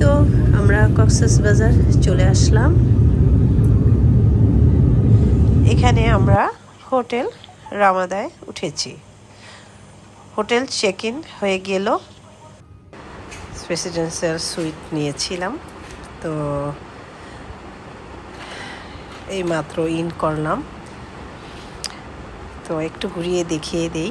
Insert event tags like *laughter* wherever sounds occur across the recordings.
তো আমরা কক্সেস বাজার চলে আসলাম। এখানে আমরা হোটেল রামাদায় উঠেছি। হোটেল চেক ইন হয়ে গেল। প্রেসিডেন্সিয়াল সুইট নিয়েছিলাম। তো এই মাত্র ইন করলাম। তো একটু ঘুরিয়ে দেখিয়ে দেই।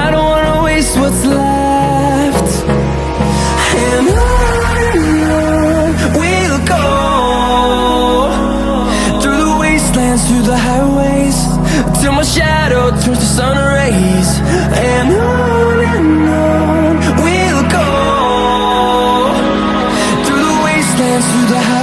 I through the highways,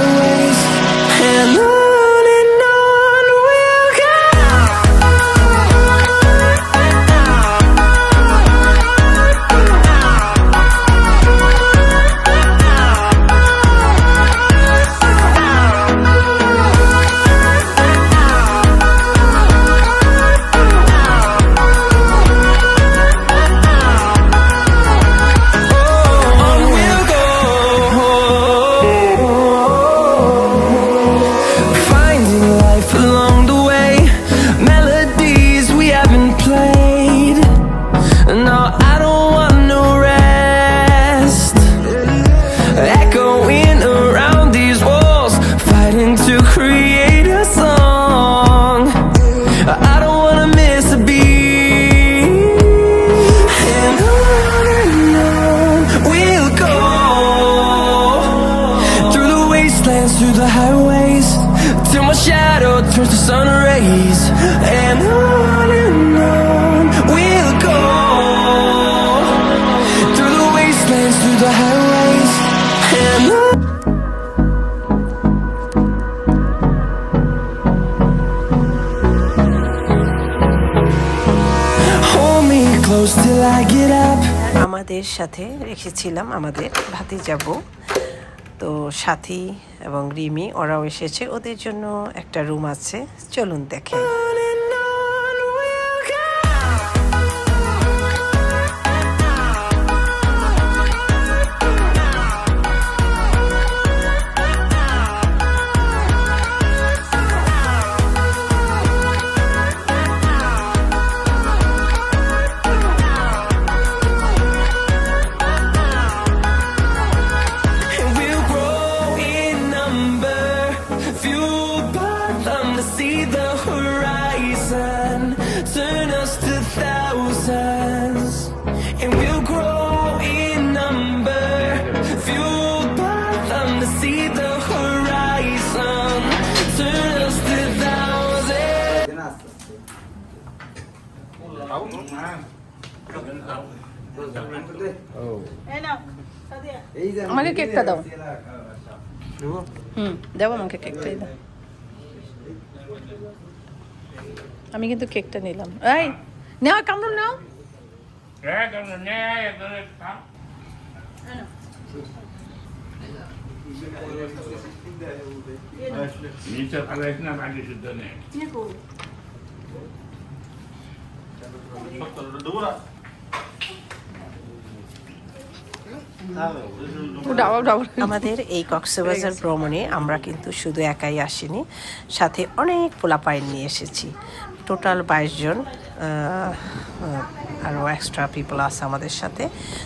wastelands, through the highways, till my shadow turns to sun rays. And on and on we'll go through the wastelands, through the highways, and on. আমাদের সাথে রেখেছিলাম আমাদের ভাতি যাব তো সাথী এবং রিমি ওরাও এসেছে। ওদের জন্য একটা রুম আছে। চলুন দেখে। আমাকে কেকটা দাও। হুম, দেবো আমাকে কেকটাই দাও। আমি কিন্তু কেকটা নিলাম। এই নেওয়া কামড় নাও। আমাদের এই কক্সবাজার ভ্রমণে আমরা কিন্তু শুধু একাই আসিনি সাথে অনেক পোলাপাইন নিয়ে এসেছি। টোটাল বাইশ জন আরও এক্সট্রা পিপল আছে আমাদের সাথে।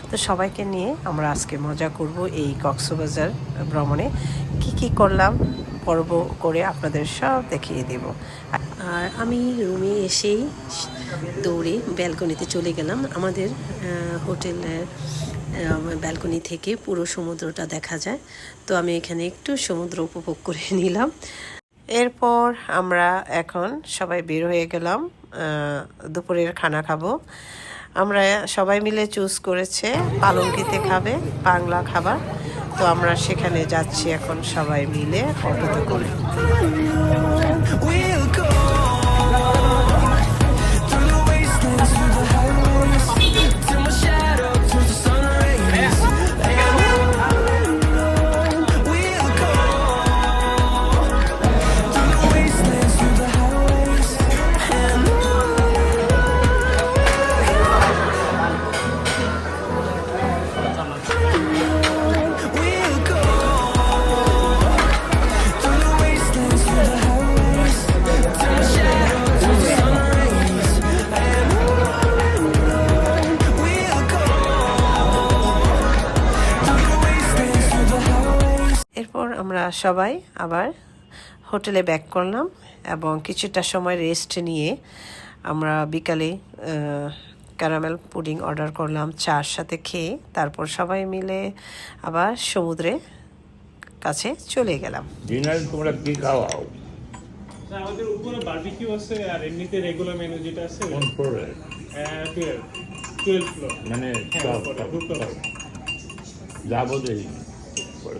তো সবাইকে নিয়ে আমরা আজকে মজা করব এই কক্সবাজার ভ্রমণে। কি কি করলাম পর্ব করে আপনাদের সব দেখিয়ে দেব। আর আমি রুমে এসেই দৌড়ে ব্যালকনিতে চলে গেলাম। আমাদের হোটেলের ব্যালকনি থেকে পুরো সমুদ্রটা দেখা যায়। তো আমি এখানে একটু সমুদ্র উপভোগ করে নিলাম। এরপর আমরা এখন সবাই বের হয়ে গেলাম। দুপুরের খানা খাব। আমরা সবাই মিলে চুজ করেছে পালঙ্কিতে খাবে, বাংলা খাবার। তো আমরা সেখানে যাচ্ছি এখন সবাই মিলে অটোতে করে। সবাই আবার হোটেলে ব্যাক করলাম এবং কিছুটা সময় রেস্ট নিয়ে আমরা বিকালে ক্যারামেল পুডিং অর্ডার করলাম চার সাথে খেয়ে তারপর সবাই মিলে আবার সমুদ্রে কাছে চলে গেলাম। ডিনারে তোমরা কি খাওয়াও? না, আমাদের উপরে বারবিকিউ আছে আর এমনিতে রেগুলার মেনু যেটা আছে কোন ফ্লোরে মানে হ্যাঁ। যাব দেখি পরে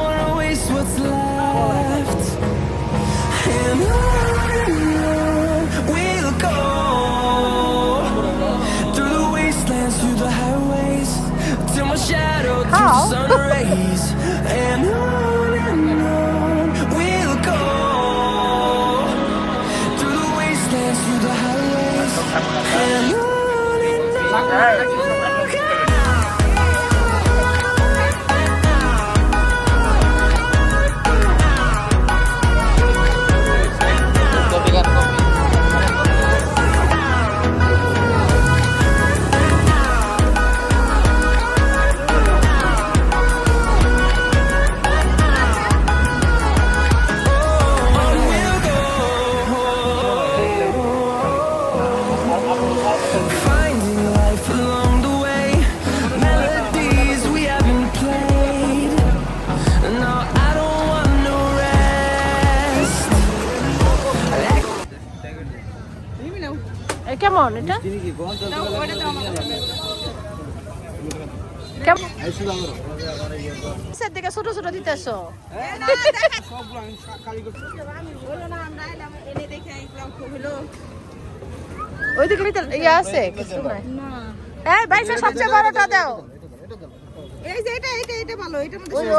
は。কেমন এটা? দিকে ছোট ছোট দিতেছো *laughs* ওই ইয়ে আছে কিছু নাই। এই বাইশে সবচেয়ে বড়টা দাও। এই যে এটা এটা এটা ভালো এটার মধ্যে ও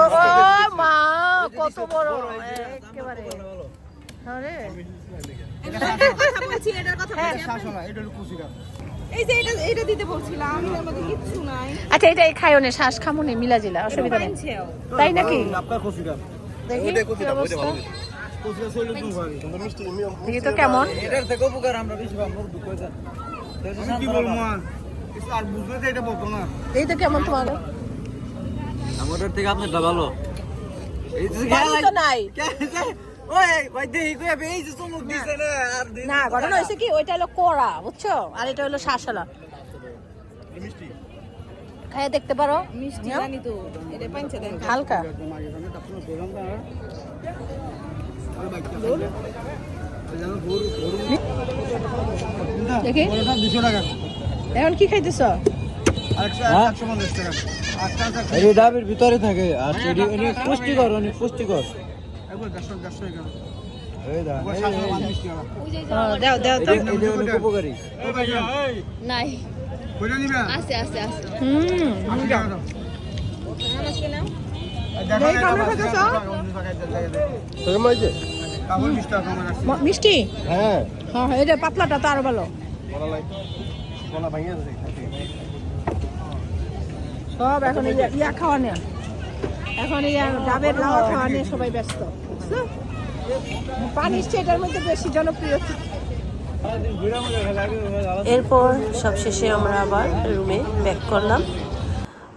মা কত বড়। একেবারে। আরে। কথা বলছি এটার কথা বলছি এই যে এটা এটা দিতে বলছিলাম এটার মধ্যে কিচ্ছু নাই। আচ্ছা এটা খাইও নে শ্বাস খামুনি মিলা জিলা অসুবিধা নেই। পাইছেও তাই নাকি? দেখি কি অবস্থা? দেখি তো কেমন। এই তো কেমন তোমার। আমাদের থেকে আপনারটা ভালো। এই তো নাই। না। ঘটনা হয়েছে কি ওইটা হলো কড়া বুঝছ? আর এটা হলো শাসলা। খাইয়ে দেখতে পারো। মিষ্টি জানি তো এটা পাইছে দেন। হালকা। দেখি। এখন কি খাইতেছ? ডাবের ভিতরে থাকে আর অনেক পুষ্টিকর অনেক পুষ্টিকর। মিষ্টি হ্যাঁ। হ্যাঁ হ্যাঁ, এটা পাতলাটা তো আরও ভালো। সব এখন ইয়া খাওয়া নিয়ে। এখন ইয়া ডাবের খাওয়া নিয়ে সবাই ব্যস্ত। বুঝছ পানি এটার মধ্যে বেশি জনপ্রিয় এরপর সবশেষে আমরা আবার রুমে ব্যাক করলাম।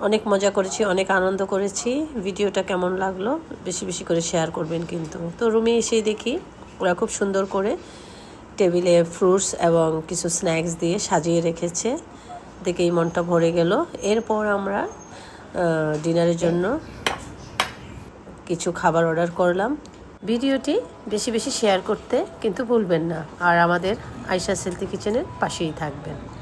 অনেক মজা করেছি, অনেক আনন্দ করেছি। ভিডিওটা কেমন লাগল বেশি বেশি করে শেয়ার করবেন কিন্তু। তো রুমে এসেই দেখি ওরা খুব সুন্দর করে টেবিলে ফ্রুটস এবং কিছু স্ন্যাক্স দিয়ে সাজিয়ে রেখেছে। দেখেই মনটা ভরে গেল। এরপর আমরা ডিনারের জন্য কিছু খাবার অর্ডার করলাম। ভিডিওটি বেশি বেশি শেয়ার করতে কিন্তু ভুলবেন না। আর আমাদের আয়সা সেলতি কিচেনের পাশেই থাকবেন।